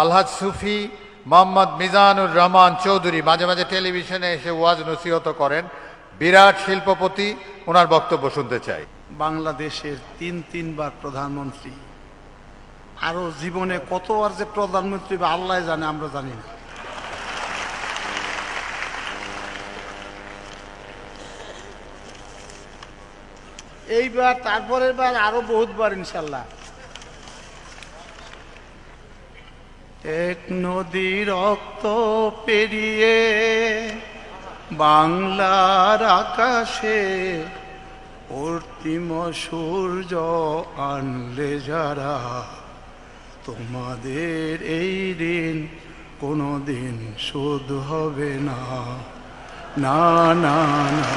আলহাজ সুফি মোহাম্মদ মিজানুর রহমান চৌধুরী মাঝে মাঝে টেলিভিশনে এসে ওয়াজ নসিহত করেন। বিরাট শিল্পপতি, ওনার বক্তব্য শুনতে চাই। বাংলাদেশের তিন তিনবার প্রধানমন্ত্রী। আরও জীবনে কতবার যে প্রধানমন্ত্রী বা আল্লাহ জানে, আমরা জানি না। এইবার, তারপরের বার আরও বহুতবার ইনশাল্লাহ। এক নদী রক্ত পেরিয়ে বাংলার আকাশে অর্তিম সূর্য আনলে যারা, তোমাদের এই ঋণ কোনো দিন শোধ হবে না। না না না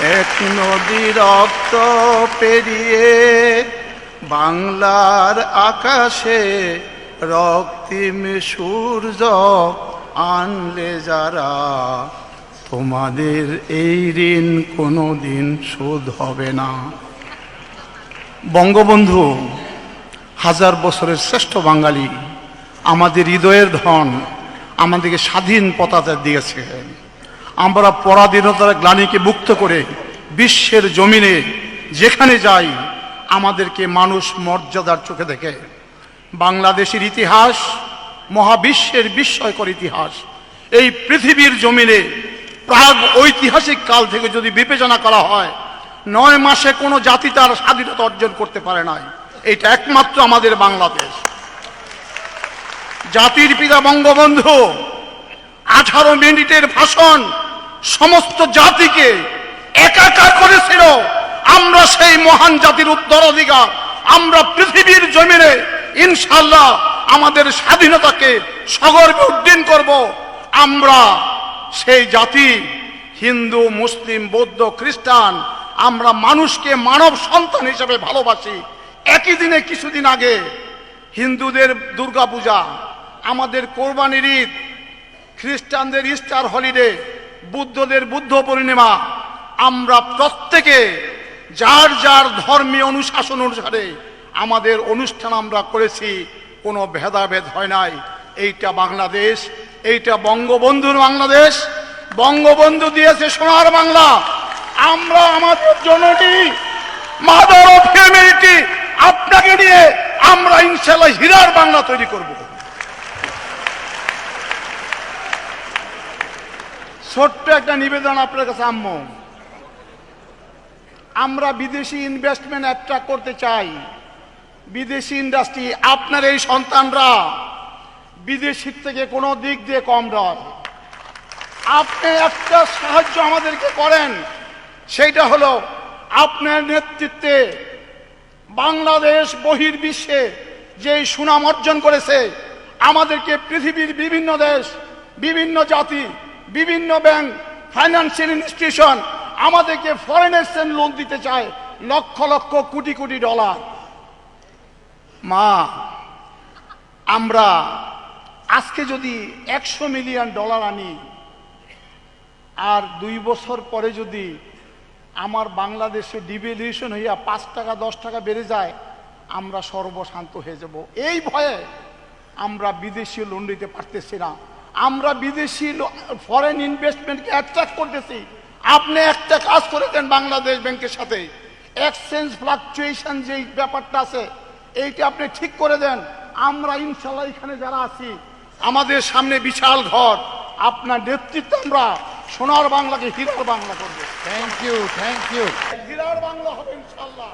এক নদী রক্ত পেরিয়ে বাংলার আকাশে রক্তিম সূর্য আনলে যারা, তোমাদের এই ঋণ কোনো দিন শোধ হবে না। বঙ্গবন্ধু, হাজার বছরের শ্রেষ্ঠ বাঙালি, আমাদের হৃদয়ের ধন আমাদেরকে স্বাধীন পতাকা দিয়েছে। আমরা পরাধীনতার গ্লানিকে মুক্ত করে বিশ্বের জমিনে যেখানে যাই আমাদেরকে মানুষ মর্যাদার চোখে দেখে। বাংলাদেশের ইতিহাস, মহাবিশ্বের বিস্ময়কর ইতিহাস। এই পৃথিবীর জমিনে প্রাগ ঐতিহাসিক কাল থেকে যদি বিবেচনা করা হয়, নয় মাসে কোনো জাতি তার স্বাধীনতা অর্জন করতে পারে নাই। এটা একমাত্র আমাদের বাংলাদেশ। জাতির পিতা বঙ্গবন্ধু, আঠারো মিনিটের ভাষণ সমস্ত জাতিকে একাকার করেছিল। আমরা সেই মহান জাতির উত্তরাধিকার। আমরা পৃথিবীর জমিনে ইনশাল্লাহ আমাদের স্বাধীনতাকে সগর্বে উড্ডীন করব। আমরা সেই জাতি, হিন্দু, মুসলিম, বৌদ্ধ, খ্রিস্টান, আমরা মানুষকে মানব সন্তান হিসেবে ভালোবাসি। একই দিনে কিছুদিন আগে হিন্দুদের দুর্গাপূজা, আমাদের কোরবানির ঈদ, খ্রিস্টানদের ইস্টার হলিডে, বুদ্ধদের বুদ্ধ পূর্ণিমা, আমরা প্রত্যেকে যার যার ধর্মীয় অনুশাসন অনুসারে আমাদের অনুষ্ঠান আমরা করেছি, কোনো ভেদাভেদ হয় নাই। এইটা বাংলাদেশ, এইটা বঙ্গবন্ধুর বাংলাদেশ। বঙ্গবন্ধু দিয়েছে সোনার বাংলা। আমরা আমাদের জননী, মাদার অফ হিউম্যানিটি আপনাকে নিয়ে আমরা ইনশাল্লাহ হীরার বাংলা তৈরি করব। ছোট্ট একটা নিবেদন আপনার কাছে, আম্ম। আমরা বিদেশি ইনভেস্টমেন্ট অ্যাট্রাক্ট করতে চাই। বিদেশি ইন্ডাস্ট্রি আপনার এই সন্তানরা বিদেশির থেকে কোনো দিক দিয়ে কম নয়। আপনি একটা সাহায্য আমাদেরকে করেন সেইটা হলো আপনার নেতৃত্বে বাংলাদেশ বহির্বিশ্বে যে সুনাম অর্জন করেছে, আমাদেরকে পৃথিবীর বিভিন্ন দেশ, বিভিন্ন জাতি, বিভিন্ন ব্যাংক ফাইন্যান্সিয়াল ইনস্টিটিউশন আমাদেরকে ফরেন এক্সচেঞ্জ লোন দিতে চায় লক্ষ লক্ষ কোটি কোটি ডলার মা, আমরা আজকে যদি একশো মিলিয়ন ডলার আনি, আর দুই বছর পরে যদি আমার বাংলাদেশে ডিভ্যালুয়েশন হইয়া পাঁচ টাকা, দশ টাকা বেড়ে যায়, আমরা সর্বশান্ত হয়ে যাব। এই ভয়ে আমরা বিদেশি লোন নিতে পারতেছি না। আমরা বিদেশি ফরেন ইনভেস্টমেন্টকে অ্যাট্রাক্ট করতেছি। আপনি একটা কাজ করে দেন বাংলাদেশ ব্যাংকের সাথে। এক্সচেঞ্জ ফ্লাকচুয়েশন যে ব্যাপারটা আছে এইটা আপনি ঠিক করে দেন। আমরা ইনশাল্লাহ এখানে যারা আছি আমাদের সামনে বিশাল ঘর। আপনার নেতৃত্ব আমরা সোনার বাংলাকে হীরার বাংলা করব। থ্যাংক ইউ থ্যাংক ইউ হীরার বাংলা হবে ইনশাল্লাহ